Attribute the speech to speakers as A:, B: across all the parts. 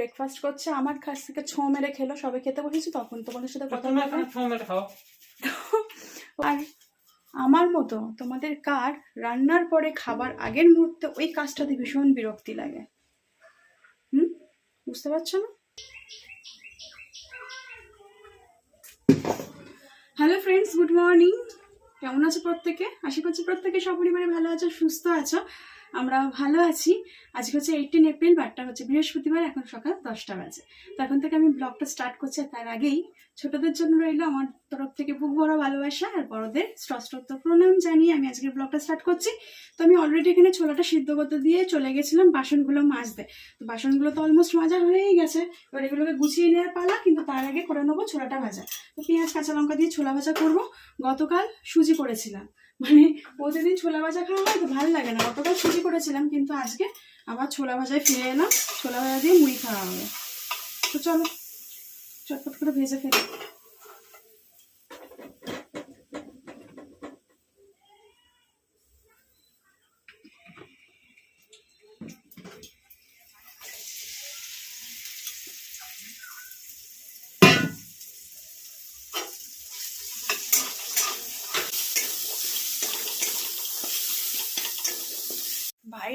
A: Breakfast করছে আমার কাছ থেকে ছো মেরে খেলো সবে খেতে বসেছি তখন তোমাদের সাথে কথা আর আমার মতো তোমাদের কার রান্নার পরে খাবার আগের মুহূর্তে ওই কাজটাতে ভীষণ বিরক্তি লাগে। হুম? বুঝতে পারছ না? হ্যালো ফ্রেন্ডস গুড মর্নিং কেমন আছো প্রত্যেকে? আশা করছি প্রত্যেকে সপরিবারে ভালো আছো সুস্থ আছো। আমরা ভালো আছি। আজকে হচ্ছে এইটিন এপ্রিল বারটা হচ্ছে বৃহস্পতিবার, এখন সকাল দশটা বাজে। তো এখন থেকে আমি ব্লগটা স্টার্ট করছি তার আগেই ছোটদের জন্য রইল আমার তরফ থেকে বুক বড় ভালোবাসা আর বড়দের ষষ্ঠত্ব প্রণাম জানিয়ে আমি আজকের ব্লগটা স্টার্ট করছি। তো আমি অলরেডি এখানে ছোলাটা সিদ্ধ করতে দিয়ে চলে গেছিলাম বাসনগুলো মাজতে। তো বাসনগুলো তো অলমোস্ট মাজা হয়েই গেছে। এবার এগুলোকে গুছিয়ে নেওয়ার পালা, কিন্তু তার আগে করে নেব ছোলাটা ভাজা। তো পেঁয়াজ, কাঁচা লঙ্কা দিয়ে ছোলা ভাজা করব। গতকাল সুজি করেছিলাম। মানে প্রতিদিন ছোলা ভাজা খাওয়া হয় তো ভালো লাগে না। অতটা সুজি করেছিলাম কিন্তু আজকে আবার ছোলা ভাজায় ফিরে এলাম। ছোলা ভাজা দিয়ে মুড়ি খাওয়া হবে। তো চলো, চটপট করে ভেজে ফেলি।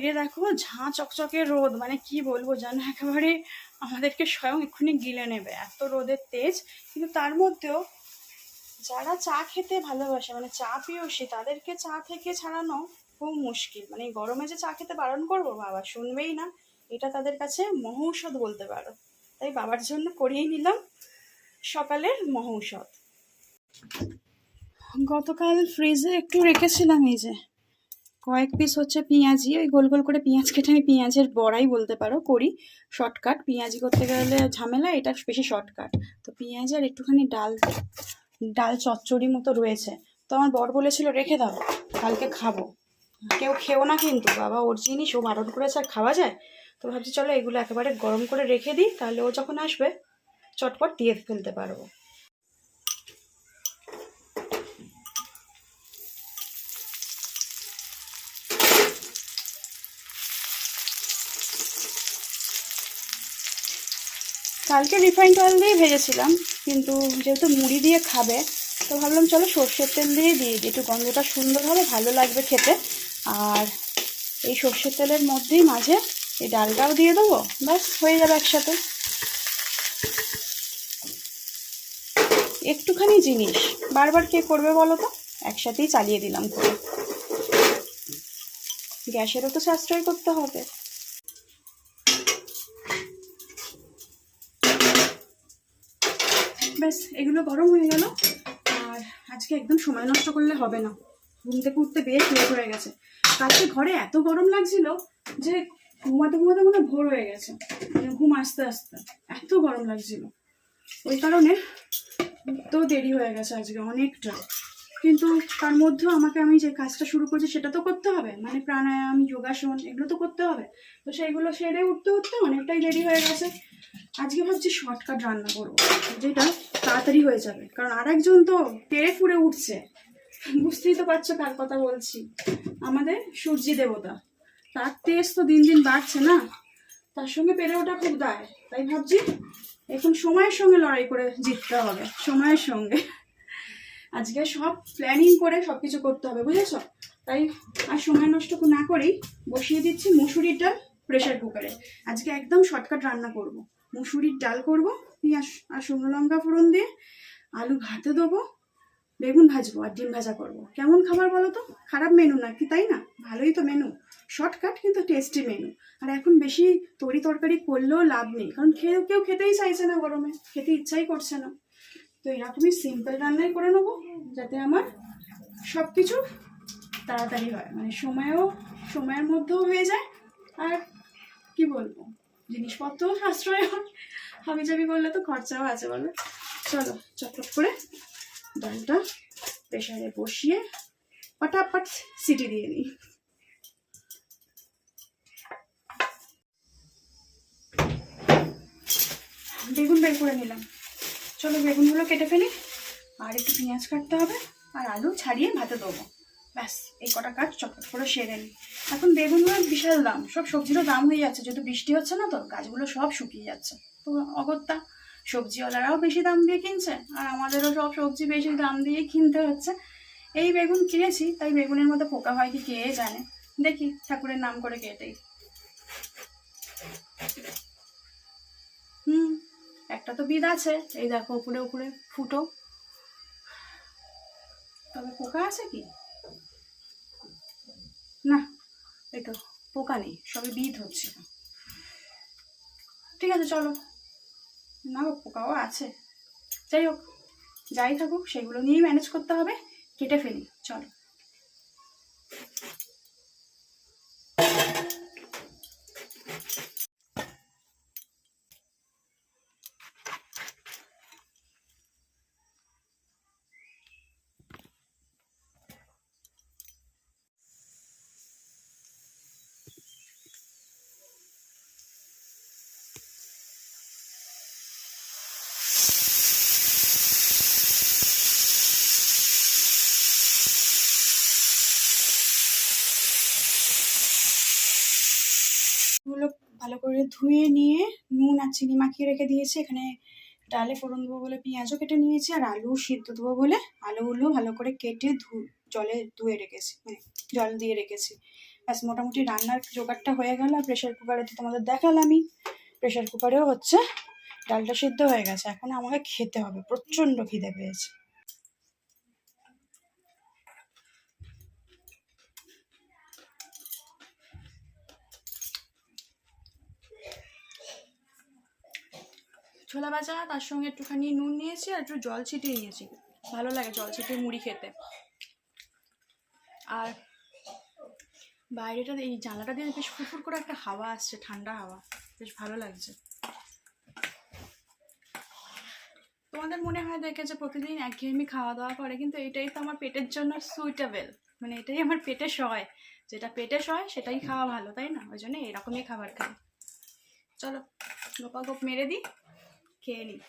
A: বাইরে দেখো ঝাঁ চকচকে রোদ মানে কি বলব জানো একেবারে আমাদেরকে স্বয়ং এক্ষুনি গিলে নেবে। এত রোদের তেজ, কিন্তু তার মধ্যেও যারা চা খেতে ভালোবাসে মানে চা প্রিয়সী, তাদেরকে চা থেকে ছাড়ানো খুব মুশকিল। মানে গরমে যে চা খেতে বারণ করব, বাবা শুনবেই না। এটা তাদের কাছে মহৌষধ বলতে পারো। তাই বাবার জন্য করিয়ে নিলাম সকালের মহৌষধ। গতকাল ফ্রিজে একটু রেখেছিলাম এই যে। কয়েক পিস হচ্ছে পেঁয়াজি, ওই গোল গোল করে পেঁয়াজ কেটে আমি পেঁয়াজের বড়াই বলতে পারো করি শর্টকাট পেঁয়াজি করতে গেলে ঝামেলা, এটা বেশি শর্টকাট তো পেঁয়াজ আর একটুখানি ডাল ডাল চচ্চড়ি মতো রয়েছে। তো আমার বর বলেছিল, রেখে দাও, কালকে খাব। কেউ খেও না কিন্তু, বাবা ওর জিনিস, ও বারণ করেছে আর খাওয়া যায়। তো ভাবছি, চলো এগুলো একেবারে গরম করে রেখে দিই, তাহলে ও যখন আসবে, চটপট দিয়ে ফেলতে পারব। কালকে রিফাইন্ড অয়েল দিয়ে ভেজেছিলাম, কিন্তু যেহেতু মুড়ি দিয়ে খাবে, তো ভাবলাম চলো সর্ষের তেল দিয়ে দিয়ে দিই একটু গন্ধটা সুন্দর হবে, ভালো লাগবে খেতে। আর এই সর্ষের তেলের মধ্যেই মাঝে এই ডালটাও দিয়ে দেবো, ব্যাস, হয়ে যাবে একসাথে। একটুখানি জিনিস, বারবার কে করবে বলো তো? একসাথেই চালিয়ে দিলাম করে। গ্যাসেরও তো সাশ্রয় করতে হবে। ব্যাস, এগুলো গরম হয়ে গেল। আর আজকে একদম সময় নষ্ট করলে হবে না। ঘুম থেকে উঠতে বেশ লেট হয়ে গেছে। কালকে ঘরে এত গরম লাগছিল যে ঘুমাতে ঘুমাতে মনে ভোর হয়ে গেছে। মানে ঘুম আসতে আসতে, এত গরম লাগছিল। ওই কারণে তো দেরি হয়ে গেছে আজকে, অনেকটা। কিন্তু তার মধ্যেও আমাকে আমি যে কাজটা শুরু করছি সেটা তো করতে হবে। মানে প্রাণায়াম, যোগাসন, এগুলো তো করতে হবে। তো সেইগুলো সেরে উঠতে উঠতে অনেকটাই দেরি হয়ে গেছে। আজকে ভাবছি শর্টকাট রান্না করব, যেটা তাড়াতাড়ি হয়ে যাবে। কারণ আরেকজন তো তেড়ে ফুড়ে উঠছে। বুঝতেই তো পারছ কার কথা বলছি। আমাদের সূর্যি দেবতা। তার তেজ তো দিন দিন বাড়ছে না। তার সঙ্গে পেরে ওঠা খুব দায়। তাই ভাবছি এখন সময়ের সঙ্গে লড়াই করে জিততে হবে। সময়ের সঙ্গে। আজকে সব প্ল্যানিং করে সব কিছু করতে হবে, বুঝেছ? তাই আর সময় নষ্ট না করেই বসিয়ে দিচ্ছি মুসুরির ডাল প্রেশার কুকারে আজকে একদম শর্টকাট রান্না করব। মুসুরির ডাল করব, পেঁয়াজ আর শুকনো লঙ্কা ফোড়ন দিয়ে আলু ভাতে দেবো, বেগুন ভাজবো আর ডিম ভাজা করব। কেমন খাবার বলো তো? খারাপ মেনু না কি, তাই না? ভালোই তো মেনু শর্টকাট কিন্তু টেস্টি মেনু আর এখন বেশি তরি তরকারি করলেও লাভ নেই, কারণ কেউ কেউ খেতেই চাইছে না গরমে, খেতে ইচ্ছাই করছে না। তো এরকমই সিম্পল রান্নাই করে নেব, যাতে আমার সব কিছু তাড়াতাড়ি হয়। মানে সময়ও, সময়ের মধ্যেও হয়ে যায়। আর কি বলব, জিনিসপত্রও সাশ্রয় হয়। হাবি জাবি করলে তো খরচাও আছে বলো। চলো, চটপট করে ডালটা প্রেশারে বসিয়ে পটাপট সিটি দিয়ে নিই। বেগুন বের করে নিলাম। চলো বেগুনগুলো কেটে ফেলি। আর একটু পেঁয়াজ কাটতে হবে, আর আলু ছাড়িয়ে ভাতে দেবো। ব্যাস, এই কটা কাজ চটপট করে সেরে নিই এখন বেগুনের বিশাল দাম, সব সবজিরও দাম হয়ে যাচ্ছে, যেহেতু বৃষ্টি হচ্ছে না তো, গাছগুলো সব শুকিয়ে যাচ্ছে। তো অগত্যা, সবজিওয়ালারাও বেশি দাম দিয়ে কিনছে, আর আমাদেরও সব সবজি বেশি দাম দিয়ে কিনতে হচ্ছে। এই বেগুন কিনেছি, তাই বেগুনের মধ্যে পোকা হয় কি কে জানে। দেখি ঠাকুরের নাম করে কেটেই হুম একটা তো বিদ আছে। এই দেখো উপরে উপরে ফুটো। তবে পোকা আছে কি? না, এই তো পোকা নেই, সবে বিদ হচ্ছে। ঠিক আছে, চলো। না, পোকাও আছে। যাই হোক, যাই থাকুক, সেগুলো নিয়েই ম্যানেজ করতে হবে, কেটে ফেলি, চলো এগুলো ভালো করে ধুয়ে নিয়ে নুন আর চিনি মাখিয়ে রেখে দিয়েছি। এখানে ডালে ফোড়ন দেবো বলে পেঁয়াজও কেটে নিয়েছি আর আলু সিদ্ধ দেবো বলে আলুগুলো ভালো করে কেটে ধু, জলে ধুয়ে রেখেছি মানে জল দিয়ে রেখেছি। ব্যাস, মোটামুটি রান্নার জোগাড়টা হয়ে গেল আর প্রেশার কুকারে তো তোমাদের দেখালামই। প্রেশার কুকারেও হচ্ছে ডালটা সিদ্ধ হয়ে গেছে। এখন আমাকে খেতে হবে, প্রচণ্ড খিদে পেয়েছে। ছোলা ভাজা, তার সঙ্গে একটুখানি নুন নিয়েছি আর একটু জল ছিটিয়ে নিয়েছি। ভালো লাগে জল ছিটিয়ে মুড়ি খেতে। আর বাইরেটা এই জানলাটা দিয়ে বেশ ফুরফুর করে একটা হাওয়া আসছে, ঠান্ডা হাওয়া। বেশ ভালো লাগছে। তোমাদের মনে হয় দেখে যে প্রতিদিন একঘেয়েমি খাওয়া দাওয়া করে, কিন্তু এটাই তো আমার পেটের জন্য সুইটেবল মানে এটাই আমার পেটে সয়। যেটা পেটে সয়, সেটাই খাওয়া ভালো, তাই না? ওই জন্য এরকমই খাবার খাই। চলো গোপা গোপ মেরে দিই। খেয়ে নিই।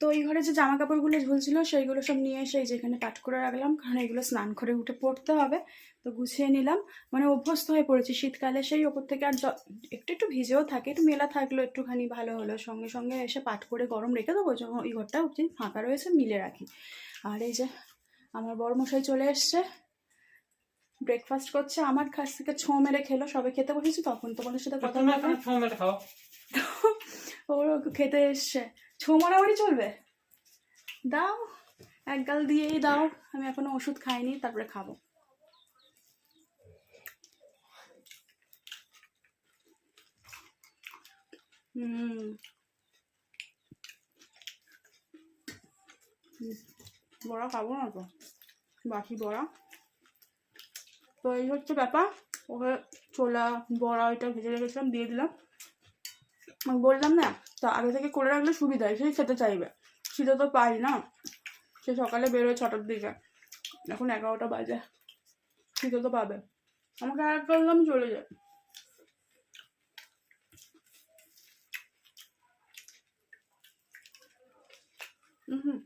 A: তো এই ঘরে যে জামা কাপড়গুলো ঝুলছিল সেইগুলো সব নিয়ে এসে যেখানে পাট করে রাখলাম কারণ এগুলো স্নান করে উঠে পড়তে হবে। তো গুছিয়ে নিলাম। মানে অভ্যস্ত হয়ে পড়েছি শীতকালে সেই ওপর থেকে আর একটু একটু ভিজেও থাকে একটু মেলা থাকল একটুখানি ভালো হলো। সঙ্গে সঙ্গে এসে পাট করে গরম রেখে দেবো যখন ওই ঘরটা অবধি ফাঁকা রয়েছে মিলে রাখি। আর এই যে আমার বড়মশাই চলে এসছে। ব্রেকফাস্ট করছে। আমার কাছ থেকে ছো মেরে খেলো সবে খেতে বসেছি তখন তোমাদের সাথে কথা ওর খেতে এসছে। ছো মারামারি চলবে? দাও, এক গাল দিয়েই দাও। আমি এখনও ওষুধ খাইনি, তারপরে খাব। বড়া খাব না তো? বাকি বড়া। তো এই হচ্ছে ব্যাপার। ওকে ছোলা, বড়া ওইটা ভেজে রেখেছিলাম, দিয়ে দিলাম। বললাম না, তো আগে থেকে করে রাখলে সুবিধা সেই খেতে চাইবে। শীতে তো পাই না, সে সকালে বেরোয় ছটার দিকে। এখন এগারোটা বাজে শীতে তো পাবে। আমাকে এক করলাম চলে যায় হুম।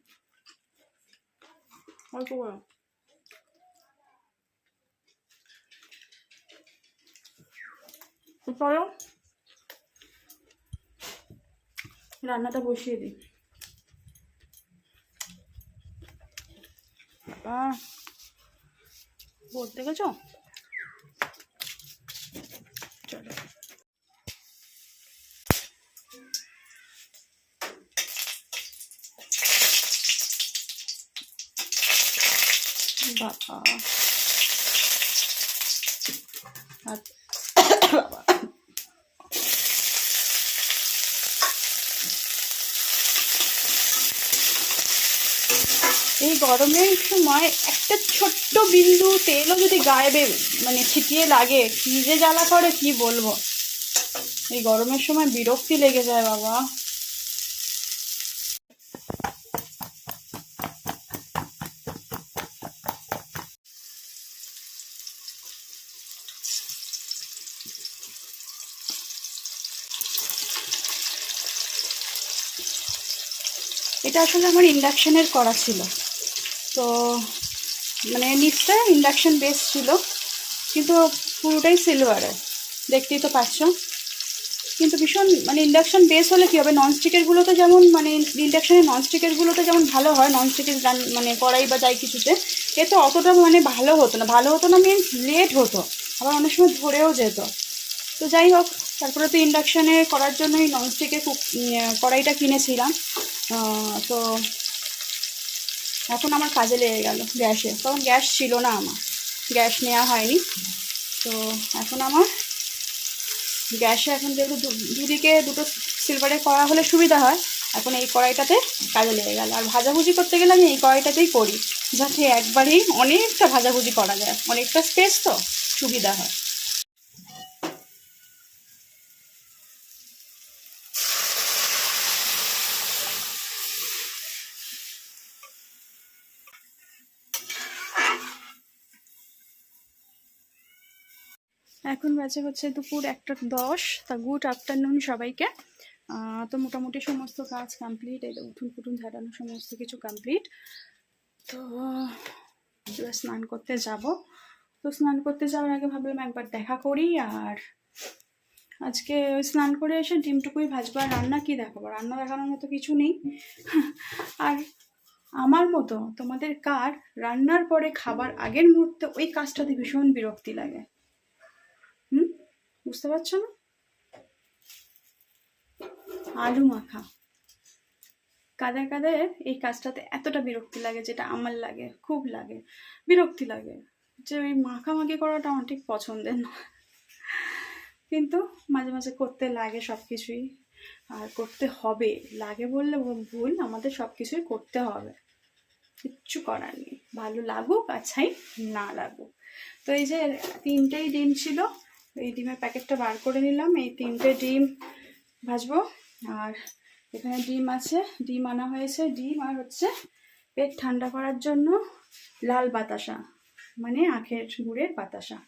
A: অল্প করে। চলো রান্নাটা বসিয়ে দিই। বাবা গেছো? বাবা। বাবা। এই গরমের সময় একটা ছোট্ট বিন্দু তেলও যদি গায়ে বে- মানে ছিটিয়ে লাগে, কি যে জ্বালা করে, কি বলব? এই গরমের সময় বিরক্তি লেগে যায়, বাবা। এটা আসলে আমার ইন্ডাকশনের করা ছিল। তো মানে নিচটা ইন্ডাকশন বেস ছিল, কিন্তু পুরোটাই সিলভারের দেখতেই তো পাচ্ছ। কিন্তু ভীষণ মানে ইন্ডাকশন বেস হলে কী হবে? ননস্টিকেরগুলোতে যেমন মানে ইন্ডাকশানের ননস্টিকেরগুলোতে যেমন ভালো হয় ননস্টিকের মানে কড়াই বা যাই কিছুতে, এ তো অতটা মানে ভালো হতো না। ভালো হতো না মিনস লেট হতো, আবার অনেক সময় ধরেও যেত। তো যাই হোক, তারপরে তো ইন্ডাকশানে করার জন্যই ননস্টিকের কুক কড়াইটা কিনেছিলাম। তো এখন আমার কাজে লেগে গেল গ্যাসে। তখন গ্যাস ছিল না আমার। গ্যাস নেওয়া হয়নি। তো এখন আমার গ্যাসে এখন যেহেতু দুদিকে দুটো সিলভারের কড়া হলে সুবিধা হয়, এখন এই কড়াইটাতে কাজে লেগে গেল। আর ভাজাভুজি করতে গেলে আমি এই কড়াইটাতেই করি, যাতে একবারেই অনেকটা ভাজাভুজি করা যায়। অনেকটা স্পেস তো সুবিধা হয়। এখন বাজে হচ্ছে দুপুর একটা দশ, তা গুড আফটারনুন সবাইকে। তো মোটামুটি সমস্ত কাজ কমপ্লিট এই উঠুন ফুটুন ঝাড়ানো সমস্ত কিছু কমপ্লিট তো স্নান করতে যাব। তো স্নান করতে যাওয়ার আগে ভাবলাম একবার দেখা করি, আর আজকে স্নান করে এসে ডিমটুকুই ভাজবো, আর রান্না কি দেখাবো? রান্না দেখানোর মতো কিছু নেই। আর আমার মতো তোমাদের কার রান্নার পরে খাবার আগের মুহূর্তে ওই কাজটাতে ভীষণ বিরক্তি লাগে। বুঝতে পারছ না? আলু মাখা। কাদের কাদের এই কাজটাতে এতটা বিরক্তি লাগে যেটা আমার লাগে, খুব লাগে। বিরক্তি লাগে যে ওই মাখামাখি করাটা আমার ঠিক পছন্দের না। কিন্তু মাঝে মাঝে করতে লাগে সব কিছুই আর করতে হবে, লাগে বললে ভুল আমাদের সব কিছুই করতে হবে। কিচ্ছু করার নেই। ভালো লাগুক আর ছাই না লাগুক। তো এই যে তিনটেই দিন ছিল এই ডিমের প্যাকেটটা বার করে নিলাম। এই তিনটে ডিম ভাজবো। আর এখানে ডিম আছে, ডিম আনা হয়েছে। ডিম আর হচ্ছে পেট ঠান্ডা করার জন্য লাল বাতাসা মানে আখের গুড়ের বাতাসা।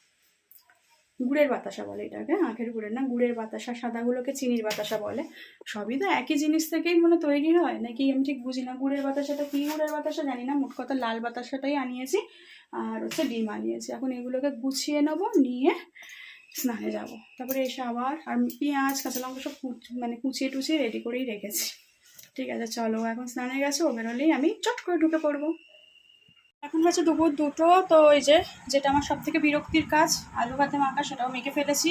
A: গুড়ের বাতাসা বলে এটাকে, আখের গুড়ের না, গুড়ের বাতাসা, সাদাগুলোকে চিনির বাতাসা বলে। সবই তো একই জিনিস থেকেই মানে তৈরি হয়। নাকি আমি ঠিক বুঝি না গুড়ের বাতাসাটা কি গুড়ের বাতাসা? জানি না, মোট কথা লাল বাতাসাটাই আনিয়েছি। আর হচ্ছে ডিম আনিয়েছি। এখন এগুলোকে গুছিয়ে নেব, নিয়ে স্নানে যাব। তারপরে এসে আবার, আর পেঁয়াজ, কাঁচা লঙ্কা সব মানে কুচিয়ে টুচিয়ে রেডি করেই রেখেছি। ঠিক আছে, চলো, এখন স্নানে গেছে ও বেরোলেই আমি চট করে ঢুকে পড়ব। এখন হচ্ছে দুপুর দুটো, তো ওই যে, যেটা আমার সব থেকে বিরক্তির কাজ, আলু ভাতে মাখা, সেটাও মেখে ফেলেছি।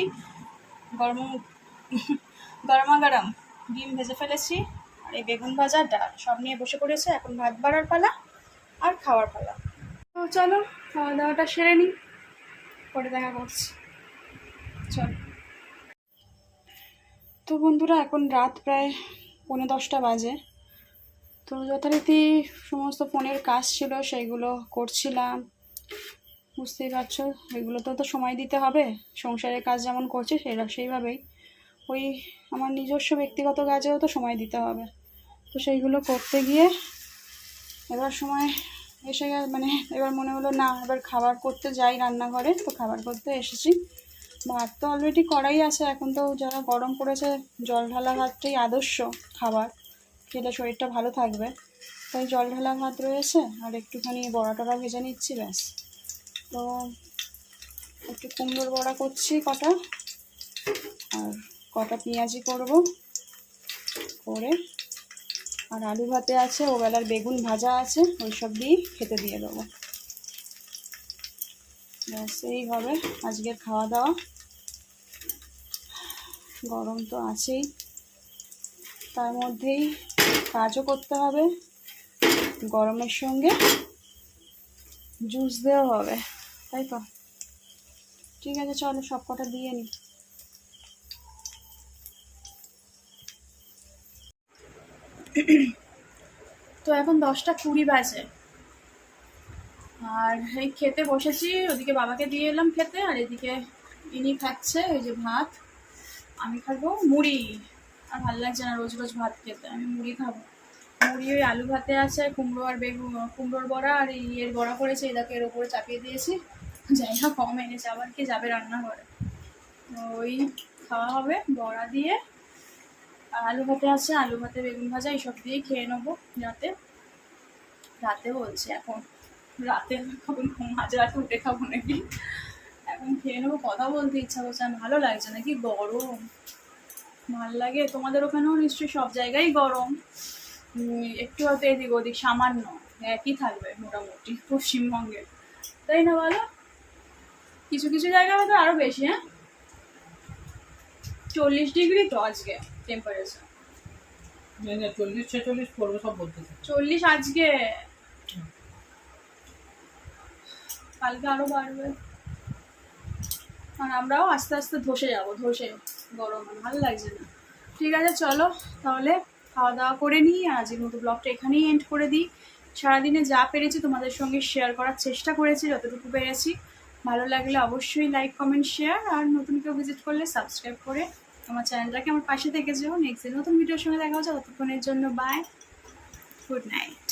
A: গরম, গরমা গরম ডিম ভেজে ফেলেছি, আর এই বেগুন ভাজা, ডাল, সব নিয়ে বসে পড়েছে, এখন ভাত বাড়ার পালা, আর খাওয়ার পালা। তো চলো, খাওয়া দাওয়াটা সেরে নিই, পরে দেখা করছি। চলো। তো বন্ধুরা, এখন রাত প্রায় পৌনে দশটা বাজে। তো যথারীতি সমস্ত ফোনের কাজ ছিল, সেইগুলো করছিলাম। বুঝতেই পারছ এগুলোতেও তো সময় দিতে হবে। সংসারের কাজ যেমন করছে সেটা সেইভাবেই। ওই আমার নিজস্ব ব্যক্তিগত কাজেও তো সময় দিতে হবে। তো সেইগুলো করতে গিয়ে এবার সময় এসে মানে এবার মনে হলো, না, এবার খাবার করতে যাই রান্নাঘরে। তো খাবার করতে এসেছি। ভাত তো অলরেডি করাই আছে, এখন তো যারা গরম পড়েছে জল ঢালা ভাতটাই আদর্শ খাবার। খেলে শরীরটা ভালো থাকবে। তাই জল ঢালা ভাত রয়েছে, আর একটুখানি বড়া টড়া ভেজে নিচ্ছি, ব্যাস। তো একটু কুমড়োর বড়া করছি কটা, আর কটা পেঁয়াজি করব করে। আর আলু ভাতে আছে ও বেলার বেগুন ভাজা আছে ওই সব দিয়েই খেতে দিয়ে দেবো। এই হবে আজকের খাওয়া দাওয়া গরম তো আছেই। তার মধ্যেই কাজও করতে হবে, গরমের সঙ্গে জুস দেওয়া হবে, তাই তো? ঠিক আছে, চলো সব কটা দিয়ে নিই তো এখন দশটা কুড়ি বাজে। আর এই খেতে বসেছি, ওদিকে বাবাকে দিয়ে এলাম খেতে, আর এদিকে ইনি খাচ্ছে ওই যে ভাত। আমি খাব মুড়ি। আর ভালো লাগছে না রোজ রোজ ভাত খেতে, আমি মুড়ি খাব। মুড়ি ওই আলু ভাতে আছে, কুমড়ো আর বেগুন, কুমড়োর বড়া আর ইয়ের বড়া করেছে দেখো এর ওপরে চাপিয়ে দিয়েছি। জায়গা কম এনেছে, আবার কে যাবে রান্না করে ওই খাওয়া হবে বড়া দিয়ে। আলু ভাতে আছে, আলু ভাতে বেগুন ভাজা, এইসব দিয়েই খেয়ে নেব, রাতে। রাতে বলছি এখন। রাতে খাব না মাঝরাতে উঠে খাব নাকি? এখন খেয়ে নেব কথা বলতে ইচ্ছা করছে আর ভালো লাগছে নাকি গরম। ভালো লাগে তোমাদের ওখানেও নিশ্চয়ই সব জায়গায় গরম। একটু হয়তো এদিক ওদিক সামান্য একই থাকবে মোটামুটি পশ্চিমবঙ্গে। তাই না বলো? কিছু কিছু জায়গা হয়তো আরও বেশি হ্যাঁ? চল্লিশ ডিগ্রি তো আজকে টেম্পারেচার
B: না, না, চল্লিশ ছেচল্লিশ পড়বে সব বলতেছে
A: চল্লিশ আজকে। কালকে আরও বাড়বে। আর আমরাও আস্তে আস্তে ধসে যাব, ধসে, গরম, ভালো লাগছে না। ঠিক আছে, চলো তাহলে খাওয়া দাওয়া করে নিই আজকের মতো ব্লগটা এখানেই এন্ড করে দিই। সারাদিনে যা পেরেছি তোমাদের সঙ্গে শেয়ার করার চেষ্টা করেছি, যতটুকু পেরেছি। ভালো লাগলে অবশ্যই লাইক কমেন্ট শেয়ার আর নতুন কেউ ভিজিট করলে সাবস্ক্রাইব করে আমার চ্যানেলটাকে আমার পাশে থেকে যেও। নেক্সট নতুন ভিডিওর সঙ্গে দেখা হচ্ছে, ততক্ষণের জন্য বাই গুড নাইট